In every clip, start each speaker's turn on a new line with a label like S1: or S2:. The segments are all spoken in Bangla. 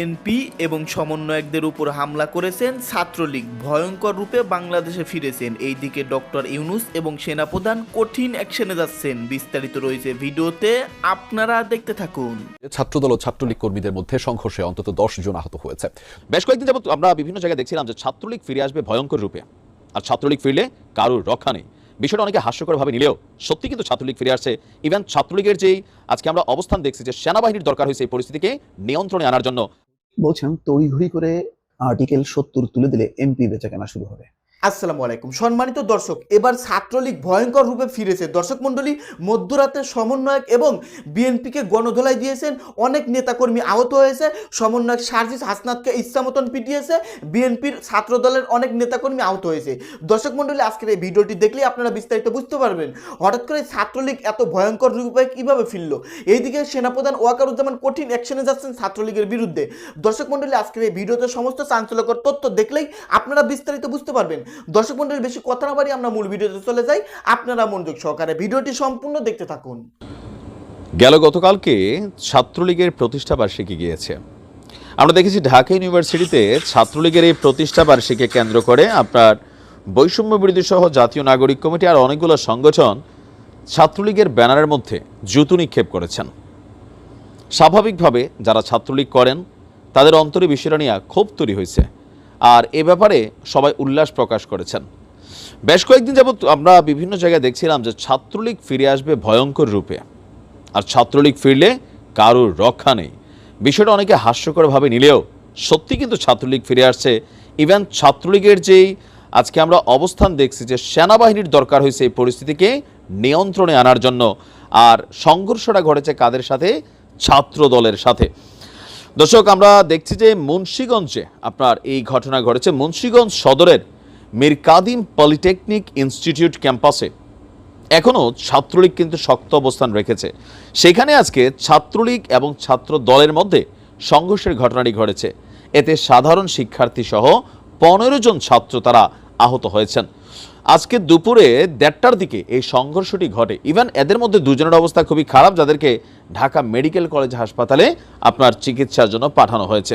S1: বিএনপি এবং সমন্বয়কদের উপর হামলা করেছেন ছাত্রলীগ। ভয়ঙ্কর রূপে বাংলাদেশে ফিরেছেন। এইদিকে ডক্টর ইউনুস এবং সেনাপ্রধান কঠিন অ্যাকশনে যাচ্ছেন। বিস্তারিত রয়েছে ভিডিওতে, আপনারা দেখতে থাকুন।
S2: ছাত্রদল ও ছাত্রলীগ কর্মীদের মধ্যে সংঘর্ষে অন্তত দশ জন আহত হয়েছে। বেশ কয়েকদিন যাবত আমরা বিভিন্ন জায়গায় দেখছিলাম যে ছাত্রলীগ ফিরে আসবে ভয়ঙ্কর রূপে। আর ছাত্রলীগ ফিরলে কারোর রক্ষা নেই। বিষয়টা অনেকে হাস্যকরভাবে নিলেও সত্যি কিন্তু ছাত্রলীগ ফিরে আসছে। ইভেন ছাত্রলীগের যেই আজকে আমরা অবস্থান দেখছি যে সেনাবাহিনীর দরকার হয়েছে এই পরিস্থিতিকে নিয়ন্ত্রণে আনার জন্য
S3: বলছেন তড়িঘড়ি করে আর্টিকেল সত্তর তুলে দিলে এমপি বেচা কেনা শুরু হবে।
S1: আসসালামু আলাইকুম। সম্মানিত দর্শক, এবার ছাত্রলীগ ভয়ঙ্কর রূপে ফিরেছে। দর্শক মণ্ডলী, মধ্যরাতে সমন্বয়ক এবং বিএনপিকে গণধোলাই দিয়েছেন। অনেক নেতাকর্মী আহত হয়েছে। সমন্বয়ক সার্জিস হাসনাতকে ইচ্ছা মতন পিটিয়েছে। বিএনপির ছাত্রদলের অনেক নেতাকর্মী আহত হয়েছে। দর্শক মণ্ডলী, আজকের এই ভিডিওটি দেখলেই আপনারা বিস্তারিত বুঝতে পারবেন। হঠাৎ করে ছাত্রলীগ এত ভয়ঙ্কর রূপে কীভাবে ফিরল? এইদিকে সেনাপ্রধান ওয়াকারুজ্জামান কঠিন অ্যাকশনে যাচ্ছেন ছাত্রলীগের বিরুদ্ধে। দর্শক মণ্ডলী, আজকের এই ভিডিওতে সমস্ত চাঞ্চল্যকর তথ্য দেখলেই আপনারা বিস্তারিত বুঝতে পারবেন। দর্শক মণ্ডলী, বেশি কথা না বাড়ি আমরা মূল ভিডিওতে চলে যাই। আপনারা মনোযোগ সহকারে ভিডিওটি সম্পূর্ণ দেখতে থাকুন।
S2: গেল গতকালকে ছাত্রলীগের প্রতিষ্ঠা বার্ষিকী গিয়েছে। আমরা দেখেছি ঢাকা ইউনিভার্সিটিতে ছাত্রলীগের এই প্রতিষ্ঠা বার্ষিকী কেন্দ্র করে আপনার বৈষম্য বিরোধী সহ জাতীয় নাগরিক কমিটি আর অনেকগুলো সংগঠন ছাত্রলীগের ব্যানারের মধ্যে জুতো নিক্ষেপ করেছেন। স্বাভাবিকভাবে যারা ছাত্রলীগ করেন, তাদের অন্তরে বিষয়টা নিয়ে ক্ষোভ তৈরি হয়েছে। আর এ ব্যাপারে সবাই উল্লাস প্রকাশ করেছেন। বেশ কয়েকদিন যাবত আমরা বিভিন্ন জায়গায় দেখছিলাম যে ছাত্রলীগ ফিরে আসবে ভয়ঙ্কর রূপে। আর ছাত্রলীগ ফিরলে কারোর রক্ষা নেই। বিষয়টা অনেকে হাস্যকরভাবে নিলেও সত্যি কিন্তু ছাত্রলীগ ফিরে আসছে। ইভেন ছাত্রলীগের যেই আজকে আমরা অবস্থান দেখছি যে সেনাবাহিনীর দরকার হয়েছে এই পরিস্থিতিকে নিয়ন্ত্রণে আনার জন্য। আর সংঘর্ষটা ঘটেছে কাদের সাথে? ছাত্র দলের সাথে। দর্শক, আমরা দেখছি যে মুন্সীগঞ্জে আপনার এই ঘটনা ঘটেছে। মুন্সীগঞ্জ সদরের মীর কাদিম পলিটেকনিক ইনস্টিটিউট ক্যাম্পাসে এখনও ছাত্রলীগ কিন্তু শক্ত অবস্থান রেখেছে। সেখানে আজকে ছাত্রলীগ এবং ছাত্র দলের মধ্যে সংঘর্ষের ঘটনাটি ঘটেছে। এতে সাধারণ শিক্ষার্থী সহ পনেরো জন ছাত্র তারা আহত হয়েছেন। আজকে দুপুরে দেড়টার দিকে এই সংঘর্ষটি ঘটে। ইভেন এদের মধ্যে দুজনের অবস্থা খুবই খারাপ, যাদেরকে ঢাকা মেডিকেল কলেজ হাসপাতালে আপনার চিকিৎসার জন্য পাঠানো হয়েছে।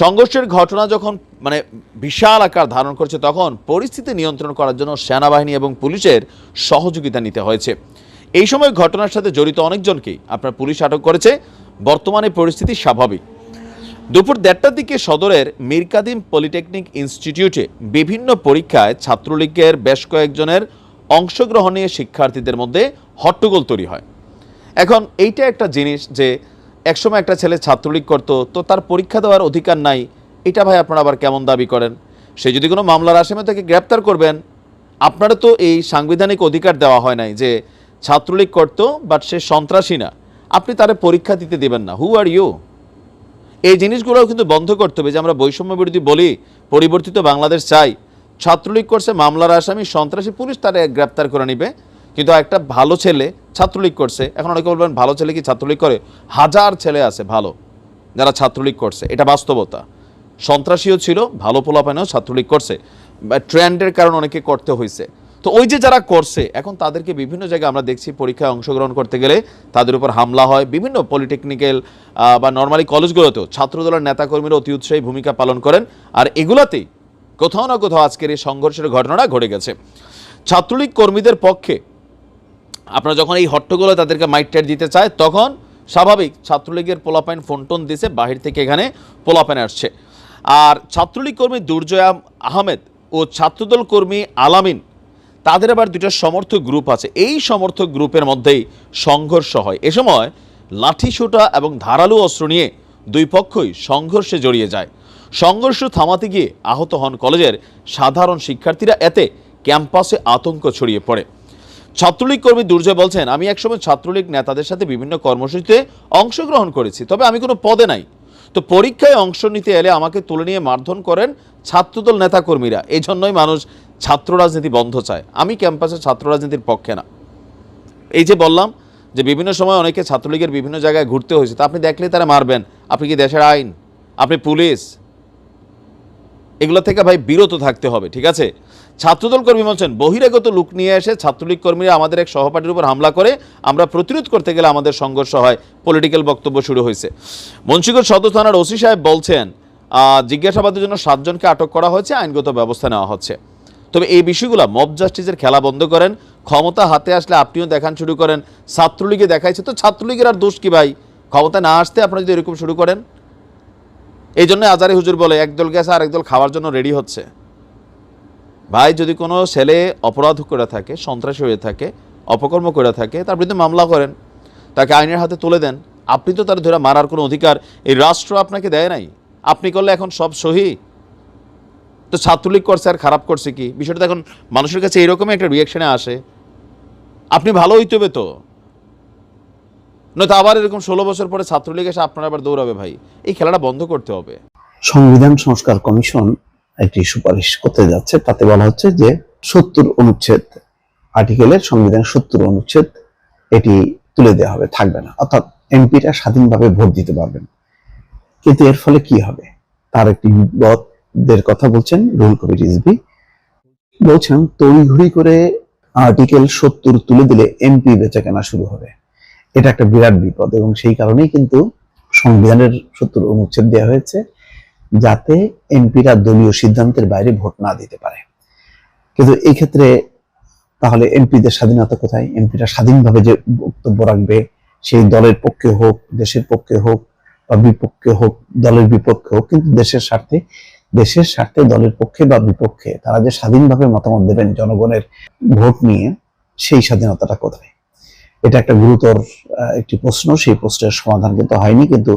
S2: সংঘর্ষের ঘটনা যখন মানে বিশাল আকার ধারণ করছে, তখন পরিস্থিতি নিয়ন্ত্রণ করার জন্য সেনাবাহিনী এবং পুলিশের সহযোগিতা নিতে হয়েছে। এই সময় ঘটনার সাথে জড়িত অনেকজনকেই আপনার পুলিশ আটক করেছে। বর্তমানে পরিস্থিতি স্বাভাবিক। দুপুর দেড়টার দিকে সদরের মিরকাদিম পলিটেকনিক ইনস্টিটিউটে বিভিন্ন পরীক্ষায় ছাত্রলীগের বেশ কয়েকজনের অংশগ্রহণ শিক্ষার্থীদের মধ্যে হট্টগোল তৈরি হয়। এখন এইটা একটা জিনিস যে একসময় একটা ছেলে ছাত্রলীগ করতো, তো তার পরীক্ষা দেওয়ার অধিকার নাই। এটা ভাই আপনারা আবার কেমন দাবি করেন? সে যদি কোনো মামলার আসামে তাকে গ্রেপ্তার করবেন আপনারা তো এই সাংবিধানিক অধিকার দেওয়া হয় নাই যে ছাত্রলীগ করতো, বাট সে সন্ত্রাসী না। আপনি তারে পরীক্ষা দিতে দেবেন না। হু আর ইউ এই জিনিসগুলোও কিন্তু বন্ধ করতে হবে যে আমরা বৈষম্য বিরোধী বলি, পরিবর্তিত বাংলাদেশ চাই। ছাত্রলীগ করছে মামলার আসামি, সন্ত্রাসী পুলিশ তারা গ্রেপ্তার করে নিবে। কিন্তু একটা ভালো ছেলে ছাত্রলীগ করছে, এখন অনেকে বলবেন, ভালো ছেলে কি ছাত্রলীগ করে? হাজার ছেলে আছে ভালো, যারা ছাত্রলীগ করছে, এটা বাস্তবতা। সন্ত্রাসীও ছিল, ভালো পোলাপানেও ছাত্রলীগ করছে। ট্রেন্ডের কারণে অনেকে করতে হয়েছে তো ওই যে যারা করছে, এখন তাদেরকে বিভিন্ন জায়গায় আমরা দেখছি পরীক্ষায় অংশগ্রহণ করতে গেলে তাদের উপর হামলা হয়। বিভিন্ন পলিটেকনিক্যাল বা নর্মালি কলেজগুলোতেও ছাত্রদলের নেতাকর্মীরা অতি উৎসাহী ভূমিকা পালন করেন। আর এগুলাতেই কোথাও না কোথাও আজকের এই সংঘর্ষের ঘটনাটা ঘটে গেছে। ছাত্রলীগ কর্মীদের পক্ষে আপনারা যখন এই হট্টগোলে তাদেরকে মাইট টাইট দিতে চায়, তখন স্বাভাবিক ছাত্রলীগের পোলাপাইন ফোনটোন দিছে, বাহির থেকে এখানে পোলাপাইন আসছে। আর ছাত্রলীগ কর্মী দুর্জয়া আহমেদ ও ছাত্রদল কর্মী আলামিন তাদের আবার দুটো সমর্থক গ্রুপ আছে। এই সমর্থক গ্রুপের মধ্যেই সংঘর্ষ হয়। এ সময় লাঠিসোঁটা এবং ধারালো অস্ত্র নিয়ে দুই পক্ষই সংঘর্ষে জড়িয়ে যায়। সংঘর্ষ থামাতে গিয়ে আহত হন কলেজের সাধারণ শিক্ষার্থীরা। এতে ক্যাম্পাসে আতঙ্ক ছড়িয়ে পড়ে। ছাত্রলীগ কর্মী দুর্জয় বলছেন, আমি একসময় ছাত্রলীগ নেতাদের সাথে বিভিন্ন কর্মসূচিতে অংশগ্রহণ করেছি, তবে আমি কোনো পদে নাই। তো পরীক্ষায় অংশ নিতে এলে আমাকে তুলে নিয়ে মারধর করেন ছাত্রদল নেতাকর্মীরা। এই জন্যই মানুষ ছাত্র রাজনীতি বন্ধ চায়। আমি ক্যাম্পাসে ছাত্র রাজনীতির পক্ষে না। এই যে বললাম যে বিভিন্ন সময় অনেকে ছাত্রলীগের বিভিন্ন জায়গায় ঘুরতে হয়েছে, তা আপনি দেখলে তারা মারবেন। আপনি কি দেশের আইন? আপনি পুলিশ? এগুলো থেকে ভাই বিরত থাকতে হবে, ঠিক আছে? ছাত্রদল কর্মী বলছেন, বহিরাগত লোক নিয়ে এসে ছাত্রলীগ কর্মীরা আমাদের এক সহপাঠীর উপর হামলা করে আমরা প্রতিরোধ করতে গেলে আমাদের সংঘর্ষ হয় পলিটিক্যাল বক্তব্য শুরু হয়েছে। মুন্সিগঞ্জ সদর থানার ওসি সাহেব বলছেন জিজ্ঞাসাবাদের জন্য সাতজনকে আটক করা হয়েছে, আইনগত ব্যবস্থা নেওয়া হচ্ছে। তবে এই বিষয়গুলো মব জাস্টিসের খেলা বন্ধ করেন। ক্ষমতা হাতে আসলে আপনিও দেখান শুরু করেন। ছাত্রলীগে দেখাইছে তো ছাত্রলীগের আর দোষ কি ভাই? ক্ষমতা না আসতে আপনারা যদি এরকম শুরু করেন। এই জন্য আজারে হুজুর বলে একদল গেছে আর একদল খাওয়ার জন্য রেডি হচ্ছে। ভাই, যদি কোনো ছেলে অপরাধ করে থাকে, সন্ত্রাসী হয়ে থাকে, অপকর্ম করে থাকে, তার বিরুদ্ধে মামলা করেন, তাকে আইনের হাতে তুলে দেন। আপনি তো তার ধরে মারার কোনো অধিকার। এই রাষ্ট্র আপনাকে দেয় নাই। আপনি করলে এখন সব সহি। তো ছাত্রলীগ করছে আর খারাপ করছে কি? বিষয়টা এখন মানুষের কাছে এরকমই একটা রিয়াকশনে আসে। আপনি ভালো হইতে হবে তো। নয়তো আবার এরকম ষোলো বছর পরে ছাত্রলীগ এসে আপনার আবার দৌড়াবে ভাই। এই খেলাটা বন্ধ করতে হবে।
S3: সংবিধান সংস্কার কমিশন একটি সুপারিশ করতে যাচ্ছে। তাতে বলা হচ্ছে যে সত্তর অনুচ্ছেদ আর্টিকেলের সংবিধান সত্তর অনুচ্ছেদ এটি তুলে দেওয়া হবে, থাকবে না। অর্থাৎ এমপিরা স্বাধীনভাবে ভোট দিতে পারবেন। কিন্তু এর ফলে কি হবে? তার একটি বিপদের কথা বলছেন রুল কবির রিজভি। বলছেন, তড়িঘড়ি করে আর্টিকেল সত্তর তুলে দিলে এমপি বেচা কেনা শুরু হবে। এটা একটা বিরাট বিপদ এবং সেই কারণেই কিন্তু সংবিধানের সত্তর অনুচ্ছেদ দেওয়া হয়েছে, যাতে এমপিরা দলীয় সিদ্ধান্তের বাইরে ভোট না দিতে পারে। কিন্তু এই ক্ষেত্রে তাহলে এমপিদের স্বাধীনতা কোথায়? এমপিরা স্বাধীনভাবে যে বক্তব্য রাখবে, সেই দলের পক্ষে হোক, দেশের পক্ষে হোক বা বিপক্ষে হোক, দলের বিপক্ষে হোক, কিন্তু দেশের স্বার্থে দেশের স্বার্থে, দলের পক্ষে বা বিপক্ষে তারা যে স্বাধীনভাবে মতামত দেবেন জনগণের ভোট নিয়ে, সেই স্বাধীনতাটা কোথায়? এটা একটা গুরুতর একটি প্রশ্ন। সেই প্রশ্নের সমাধান কিন্তু হয়নি, কিন্তু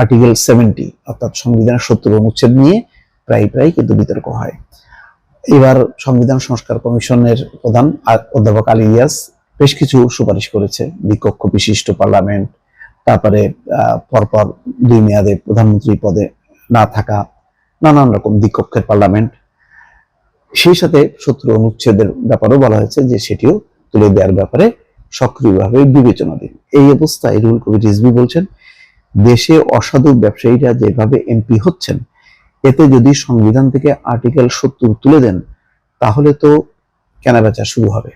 S3: আর্টিকেল সেভেন্টি অর্থাৎ সংবিধানের সত্তর অনুচ্ছেদ নিয়ে প্রায় প্রায় কিন্তু বিতর্ক হয়। এবার সংবিধান সংস্কার কমিশনের প্রধান অধ্যাপক আলী ইয়াস বেশ কিছু সুপারিশ করেছে। দ্বিকক্ষ বিশিষ্ট পার্লামেন্ট, তারপরে পরপর দুই মেয়াদে প্রধানমন্ত্রী পদে না থাকা নানান রকম দ্বিকক্ষের পার্লামেন্ট। সেই সাথে সত্তর অনুচ্ছেদের ব্যাপারেও বলা হয়েছে যে সেটিও তুলে দেওয়ার ব্যাপারে সক্রিয়ভাবে বিবেচনা দিন। এই অবস্থায় রুল কবির রিজভি বলছেন, দেশে অসাধু ব্যবসায়ীরা যেভাবে এমপি হচ্ছেন, এতে যদি সংবিধান থেকে আর্টিকেল সত্তর তুলে দেন, তাহলে তো কেনাবেচা শুরু হবে।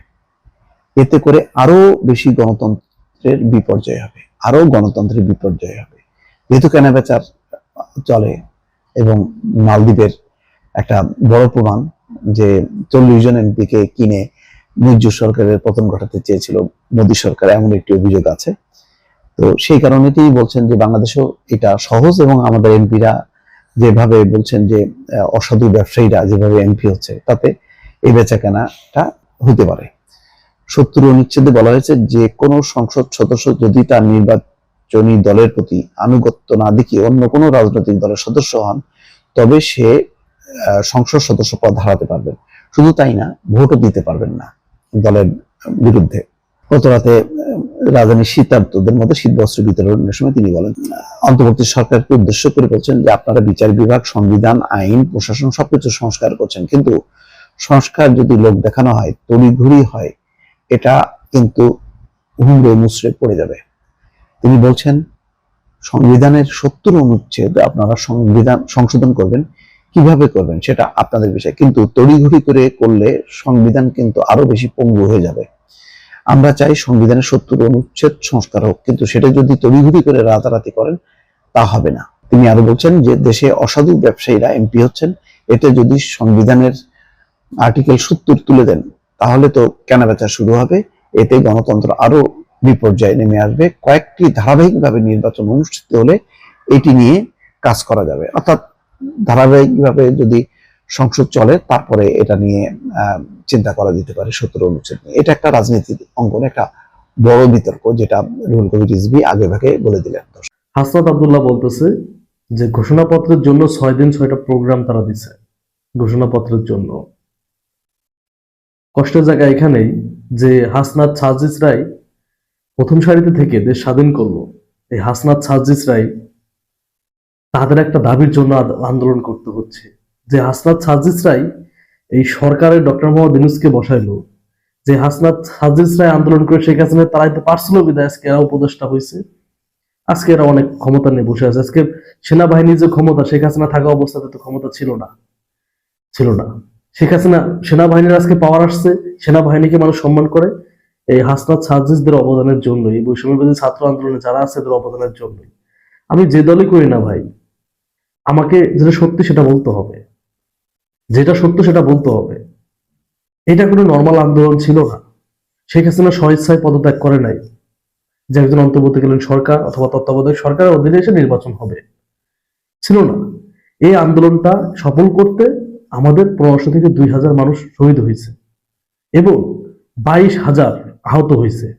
S3: এতে করে আরও বেশি গণতন্ত্রের বিপর্যয় হবে আরও গণতন্ত্রের বিপর্যয় হবে। যেহেতু কেনাবেচার চলে এবং মালদ্বীপের একটা বড় প্রমাণ যে চল্লিশ জন এমপিকে কিনে মুজিবুর সরকারের পতন ঘটাতে চেয়েছিল মোদী সরকার, এমন একটি অভিযোগ আছে। তো সেই কারণেতেই বলছেন যে বাংলাদেশেও এটা সহজ এবং আমাদের এমপিরা যেভাবে বলছেন যে অসাধু ব্যবসায়ীরা যেভাবে এমপি হচ্ছে, তাতে এই বেচা কেনাটা হতে পারে। সত্তর অনুচ্ছেদে বলা হয়েছে যে কোনো সংসদ সদস্য যদি তার নির্বাচনী দলের প্রতি আনুগত্য না দেখিয়ে অন্য কোনো রাজনৈতিক দলের সদস্য হন, তবে সে সংসদ সদস্য পদ হারাতে পারবেন। শুধু তাই না, ভোটও দিতে পারবেন না দলের বিরুদ্ধে। গত রাতে রাজধানীর শীতার্তদের মধ্যে শীত বস্ত্র বিতরণের সময় তিনি বলেন অন্তর্বর্তী সরকারকে উদ্দেশ্য করে বলছেন যে আপনারা বিচার বিভাগ, সংবিধান, আইন, প্রশাসন সবকিছু সংস্কার করছেন। কিন্তু সংস্কার যদি লোক দেখানো হয়, তড়িঘড়ি হয়, এটা কিন্তু হুমড়ে মুচড়ে পড়ে যাবে। তিনি বলছেন, সংবিধানের সত্তর অনুচ্ছেদ আপনারা সংবিধান, সংশোধন করবেন, কীভাবে করবেন সেটা আপনাদের বিষয়। কিন্তু তড়িঘড়ি করে করলে সংবিধান কিন্তু আরও বেশি পঙ্গু হয়ে যাবে। আমরা চাই সংবিধানের সত্তর অনুচ্ছেদ সংস্কার হোক, কিন্তু সেটা যদি তড়িঘড়ি করে রাতারাতি করেন, তা হবে না। তিনি আরও বলছেন যে, দেশে অসাধু ব্যবসায়ীরা এমপি হচ্ছেন, এতে যদি সংবিধানের আর্টিকেল সত্তর তুলে দেন, তাহলে তো কেনাবেচা শুরু হবে। এতে গণতন্ত্র আরও বিপর্যয়ে নেমে আসবে। কয়েকটি ধারাবাহিকভাবে নির্বাচন অনুষ্ঠিত হলে এটি নিয়ে কাজ করা যাবে। অর্থাৎ ধারাবাহিকভাবে যদি সংসদ চলে, তারপরে এটা নিয়ে চিন্তা করা যেতে পারে সত্তর অনুচ্ছেদ নিয়ে। এটা একটা রাজনীতির অঙ্গনে একটা বড় বিতর্ক, যেটা রুহুল কবির রিজভি আগে ভাগে বলে দিলেন।
S4: হাসনাত আবদুল্লাহ বলতেছে যে ঘোষণাপত্রের জন্য ছয় দিন ছয়টা প্রোগ্রাম তারা দিছে। ঘোষণাপত্রের জন্য। কষ্টের জায়গা এখানেই যে হাসনাত সাজিস রায় প্রথম সারিতে থেকে দেশ স্বাধীন করল। এই হাসনাত সাজিস রায় তাদের একটা দাবির জন্য আন্দোলন করতে হচ্ছে। যে হাসনাত সাজিস রায় এই সরকারের ডক্টর মোহাম্মদ ইউনুসকে বসাইলো, যে হাসনাত সাজিস রায় আন্দোলন করে শেখ হাসিনা তারাইতে পারছিল বিদায়, আজকে এরা উপদেষ্টা হয়েছে আজকে এরা অনেক ক্ষমতা নিয়ে বসে আছে। আজকে সেনাবাহিনীর যে ক্ষমতা, শেখ হাসিনা থাকা অবস্থাতে তো ক্ষমতা ছিল না। ছিল না। শেখ হাসিনা, সেনাবাহিনীর আজকে পাওয়ার আসছে, সেনাবাহিনীকে মানুষ সম্মান করে। এই হাসনাত সাজিসদের অবদানের জন্য এই বৈষম্যবাদী ছাত্র আন্দোলনে যারা আছে এদের অবদানের জন্যই। আমি যে দলই করি না ভাই, আমাকে যেটা সত্যি সেটা বলতে হবে। যেটা সত্য সেটা বলতে হবে। এটা কোনো নর্মাল আন্দোলন ছিল না। শেখ হাসিনা স্বেচ্ছায় পদত্যাগ করে নাই। যে একজন অন্তর্বর্তীকালীন সরকার অথবা তত্ত্বাবধায়ক সরকারের অধীনে এসে নির্বাচন হবে। ছিল না। এই আন্দোলনটা সফল করতে আমাদের পনেরোশো থেকে দুই হাজার মানুষ শহীদ হয়েছে। এবং বাইশ হাজার আহত হয়েছে।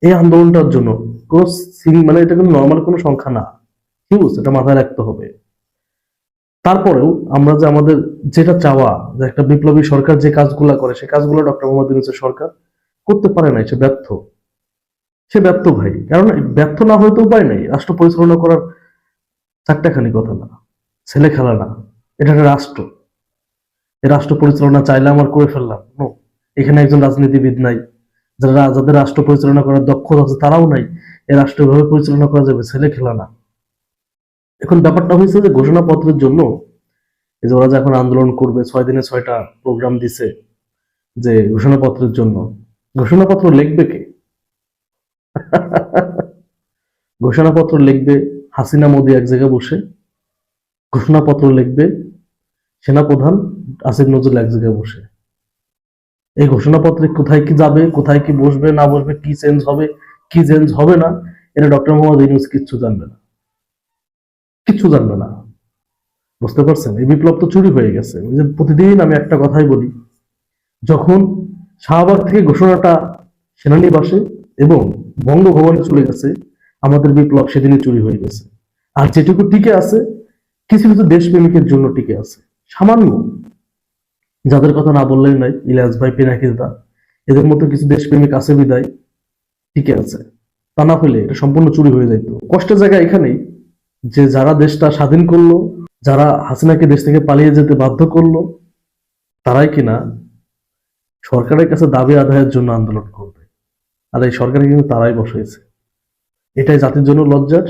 S4: এই আন্দোলনটার জন্য কোনো সিং- মানে এটা কোনো নর্মাল কোনো সংখ্যা না। হিউজ এটা মাথায় রাখতে হবে। তারপরেও আমরা যে আমাদের যেটা চাওয়া, যে একটা বিপ্লবী সরকার যে কাজগুলা করে, সে কাজগুলো ডক্টর মোহাম্মদ ইউনূসের সরকার করতে পারে নাই, সে ব্যর্থ। সে ব্যর্থ ভাই, কারণ ব্যর্থ না হয়তো উপায় নাই। রাষ্ট্র পরিচালনা করার চারটাখানি কথা না, ছেলে খেলা না, এটা একটা রাষ্ট্র। রাষ্ট্র পরিচালনা চাইলে আমার করে ফেললাম। এখানে একজন রাজনীতিবিদ নাই। যারা, যাদের রাষ্ট্র পরিচালনা করার দক্ষতা আছে তারাও নাই। এই রাষ্ট্র এভাবে পরিচালনা করা যাবে? ছেলে খেলা না। এখন ব্যাপারটা হয়েছে যে ঘোষণাপত্রের জন্য এই যে ওরা যে এখন আন্দোলন করবে, ছয় দিনে ছয়টা প্রোগ্রাম দিছে যে ঘোষণাপত্রের জন্য। ঘোষণাপত্র লিখবে কে? ঘোষণাপত্র লিখবে হাসিনা মোদি এক জায়গায় বসে। ঘোষণাপত্র লিখবে সেনাপ্রধান আসিফ নজরুল এক জায়গায় বসে। এই ঘোষণাপত্রে কোথায় কি যাবে, কোথায় কি বসবে, না বসবে, কি চেঞ্জ হবে, কি চেঞ্জ হবে না, এটা ডক্টর মোহাম্মদ ইউনুস কিচ্ছু জানবে না। কিচ্ছু জানবে না। বুঝতে পারছেন? এই বিপ্লব তো চুরি হয়ে গেছে। ওই যে প্রতিদিন আমি একটা কথাই বলি, যখন শাহবাগ থেকে ঘোষণাটা সেনানিবাসে এবং বঙ্গভবনে চলে গেছে, আমাদের বিপ্লব সেদিনই চুরি হয়ে গেছে। আর যেটুকু টিকে আছে, কিছু কিছু দেশপ্রেমিকের জন্য টিকে আছে। সামান্য। যাদের কথা না বললেই নাই ইলিয়াস ভাই পিনাকি দাদা এদের মতো কিছু দেশপ্রেমিক আছে বিদায় টিকে আছে। তা না হলে এটা সম্পূর্ণ চুরি হয়ে যাইতো। কষ্টের জায়গা এখানেই যে যারা দেশটা স্বাধীন করল, যারা হাসিনাকে দেশ থেকে পালিয়ে যেতে বাধ্য করল, তারাই কিনা সরকারের কাছে দাবি আদায়ের জন্য আন্দোলন করবে। আর এই সরকারে কিন্তু তারাই বসেছে এটাই জাতির জন্য লজ্জার,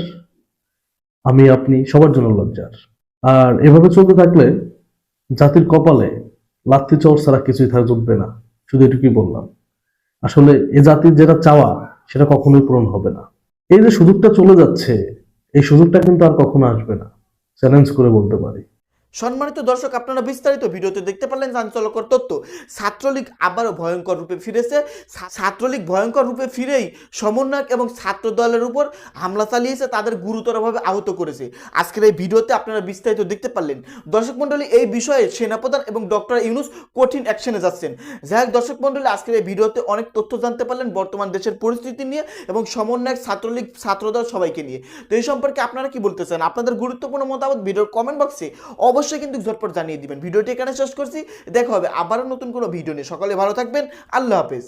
S4: আমি আপনি সবার জন্য লজ্জার। আর এভাবে চলতে থাকলে জাতির কপালে লাথি চর ছাড়া কিছুই থাকা জুটবে না। শুধু এটুকুই বললাম। আসলে এ জাতির যেটা চাওয়া, সেটা কখনোই পূরণ হবে না। এই যে সুযোগটা চলে যাচ্ছে, এই সুযোগটা কিন্তু আর কখনো আসবে না। চ্যালেঞ্জ করে বলতে পারি।
S1: সম্মানিত দর্শক, আপনারা বিস্তারিত ভিডিওতে দেখতে পারলেন চাঞ্চল্যকর তথ্য ছাত্রলীগ আবারও ভয়ঙ্কর রূপে ফিরেছে। ছাত্রলীগ ভয়ঙ্কর রূপে ফিরেই সমন্বয়ক এবং ছাত্র দলের উপর হামলা চালিয়েছে, তাদের গুরুতরভাবে আহত করেছে। আজকের এই ভিডিওতে আপনারা বিস্তারিত দেখতে পারলেন। দর্শক মণ্ডলী, এই বিষয়ে সেনাপ্রধান এবং ডক্টর ইউনুস কঠিন অ্যাকশনে যাচ্ছেন। যাই হোক, দর্শক মণ্ডলী, আজকের এই ভিডিওতে অনেক তথ্য জানতে পারলেন বর্তমান দেশের পরিস্থিতি নিয়ে এবং সমন্বয়ক, ছাত্রলীগ, ছাত্রদল সবাইকে নিয়ে। তো এই সম্পর্কে আপনারা কি বলতে চান? আপনাদের গুরুত্বপূর্ণ মতামত ভিডিওর কমেন্ট বক্সে অবশ্যই কিন্তু ঝটপট জানিয়ে দিবেন। ভিডিওটি এখানে শেষ করছি। দেখা হবে আবারও নতুন কোনো ভিডিও নিয়ে। সকালে ভালো থাকবেন। আল্লাহ হাফেজ।